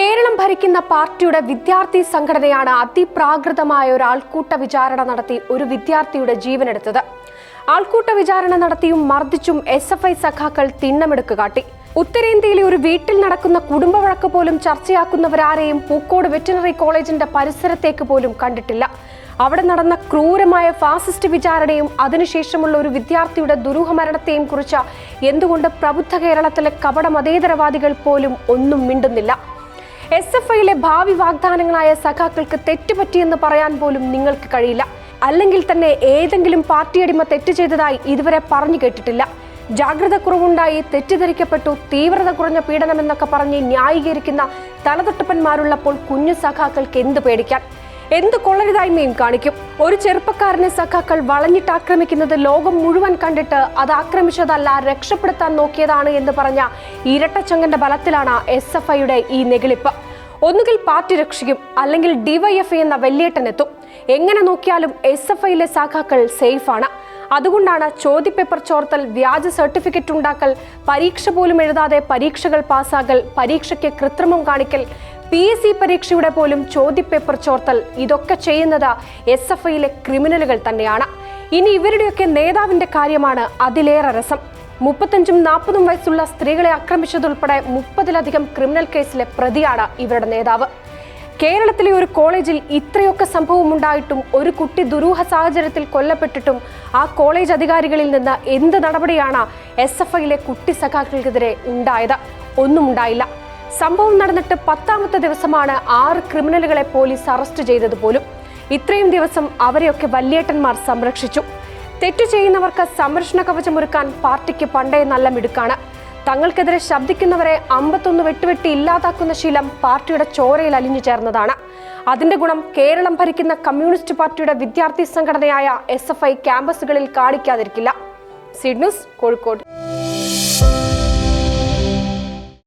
കേരളം ഭരിക്കുന്ന പാർട്ടിയുടെ വിദ്യാർത്ഥി സംഘടനയാണ് അതിപ്രാകൃതമായ ഒരു ആൾക്കൂട്ട വിചാരണ നടത്തി ഒരു വിദ്യാർത്ഥിയുടെ ജീവനെടുത്തത്. ആൾക്കൂട്ട വിചാരണ നടത്തിയും മർദ്ദിച്ചും എസ് എഫ് ഐ സഖാക്കൾ തിണ്ണമെടുക്ക് കാട്ടി. ഉത്തരേന്ത്യയിലെ ഒരു വീട്ടിൽ നടക്കുന്ന കുടുംബ വഴക്ക് പോലും ചർച്ചയാക്കുന്നവരാരെയും പൂക്കോട് വെറ്റിനറി കോളേജിന്റെ പരിസരത്തേക്ക് പോലും കണ്ടിട്ടില്ല. അവിടെ നടന്ന ക്രൂരമായ ഫാസിസ്റ്റ് വിചാരണയും അതിനുശേഷമുള്ള ഒരു വിദ്യാർത്ഥിയുടെ ദുരൂഹ മരണത്തെയും കുറിച്ച് എന്തുകൊണ്ട് പ്രബുദ്ധ കേരളത്തിലെ കപട മതേതരവാദികൾ പോലും ഒന്നും മിണ്ടുന്നില്ല? എസ് എഫ് ഐയിലെ ഭാവി വാഗ്ദാനങ്ങളായ സഖാക്കൾക്ക് തെറ്റുപറ്റിയെന്ന് പറയാൻ പോലും നിങ്ങൾക്ക് കഴിയില്ല. അല്ലെങ്കിൽ തന്നെ ഏതെങ്കിലും പാർട്ടിയടിമ തെറ്റ് ചെയ്തതായി ഇതുവരെ പറഞ്ഞു കേട്ടിട്ടില്ല. ജാഗ്രത കുറവുണ്ടായി തെറ്റിദ്ധരിക്കപ്പെട്ടു തീവ്രത കുറഞ്ഞ പീഡനമെന്നൊക്കെ പറഞ്ഞ് ന്യായീകരിക്കുന്ന തലതൊട്ടപ്പന്മാരുള്ളപ്പോൾ കുഞ്ഞു സഖാക്കൾക്ക് എന്ത് പേടിക്കാൻ? എന്ത് കൊള്ളരുതായ്മയും കാണിക്കും. ഒരു ചെറുപ്പക്കാരനെ സഖാക്കൾ വളഞ്ഞിട്ട് ആക്രമിക്കുന്നത് ലോകം മുഴുവൻ കണ്ടിട്ട് അത് ആക്രമിച്ചതല്ല രക്ഷപ്പെടുത്താൻ നോക്കിയതാണ് എന്ന് പറഞ്ഞ ഇരട്ടച്ചങ്ങന്റെ ബലത്തിലാണ് എസ് എഫ് ഐയുടെ ഈ നെകിളിപ്പ് ഒന്നുകിൽ പാർട്ടി രക്ഷിക്കും അല്ലെങ്കിൽ ഡിവൈഎഫ്ഐ എന്ന വെല്ലേട്ടനെത്തും എങ്ങനെ നോക്കിയാലും എസ് എഫ് ഐയിലെ സഖാക്കൾ സേഫാണ്. അതുകൊണ്ടാണ് ചോദ്യപേപ്പർ ചോർത്തൽ വ്യാജ സർട്ടിഫിക്കറ്റ് ഉണ്ടാക്കൽ പരീക്ഷ പോലും എഴുതാതെ പരീക്ഷകൾ പാസ്സാകൽ പരീക്ഷയ്ക്ക് കൃത്രിമം കാണിക്കൽ പി എസ് സി പരീക്ഷയുടെ പോലും ചോദ്യപേപ്പർ ചോർത്തൽ ഇതൊക്കെ ചെയ്യുന്നത് എസ് എഫ് ഐയിലെ ക്രിമിനലുകൾ തന്നെയാണ്. ഇനി ഇവരുടെയൊക്കെ നേതാവിന്റെ കാര്യമാണ് അതിലേറെ രസം. മുപ്പത്തഞ്ചും നാൽപ്പതും വയസ്സുള്ള സ്ത്രീകളെ ആക്രമിച്ചതുൾപ്പെടെ മുപ്പതിലധികം ക്രിമിനൽ കേസിലെ പ്രതിയാണ് ഇവരുടെ നേതാവ്. കേരളത്തിലെ ഒരു കോളേജിൽ ഇത്രയൊക്കെ സംഭവം ഉണ്ടായിട്ടും ഒരു കുട്ടി ദുരൂഹ സാഹചര്യത്തിൽ കൊല്ലപ്പെട്ടിട്ടും ആ കോളേജ് അധികാരികളിൽ നിന്ന് എന്ത് നടപടിയാണ് എസ് എഫ് ഐയിലെ കുട്ടി സഖാക്കൾക്കെതിരെ ഉണ്ടായത്? ഒന്നും ഉണ്ടായില്ല. സംഭവം നടന്നിട്ട് പത്താമത്തെ ദിവസമാണ് ആറ് ക്രിമിനലുകളെ പോലീസ് അറസ്റ്റ് ചെയ്തത് പോലും. ഇത്രയും ദിവസം അവരെയൊക്കെ വല്യേട്ടന്മാർ സംരക്ഷിച്ചു. തെറ്റു ചെയ്യുന്നവർക്ക് സംരക്ഷണ കവചമൊരുക്കാൻ പാർട്ടിക്ക് പണ്ടേ നല്ല മിടുക്കാണ്. തങ്ങൾക്കെതിരെ ശബ്ദിക്കുന്നവരെ അമ്പത്തൊന്ന് വെട്ടുവെട്ടി ഇല്ലാതാക്കുന്ന ശീലം പാർട്ടിയുടെ ചോരയിൽ അലിഞ്ഞു ചേർന്നതാണ്. അതിന്റെ ഗുണം കേരളം ഭരിക്കുന്ന കമ്മ്യൂണിസ്റ്റ് പാർട്ടിയുടെ വിദ്യാർത്ഥി സംഘടനയായ എസ് ക്യാമ്പസുകളിൽ കാണിക്കാതിരിക്കില്ല. സിഡ്നൂസ് കോഴിക്കോട്.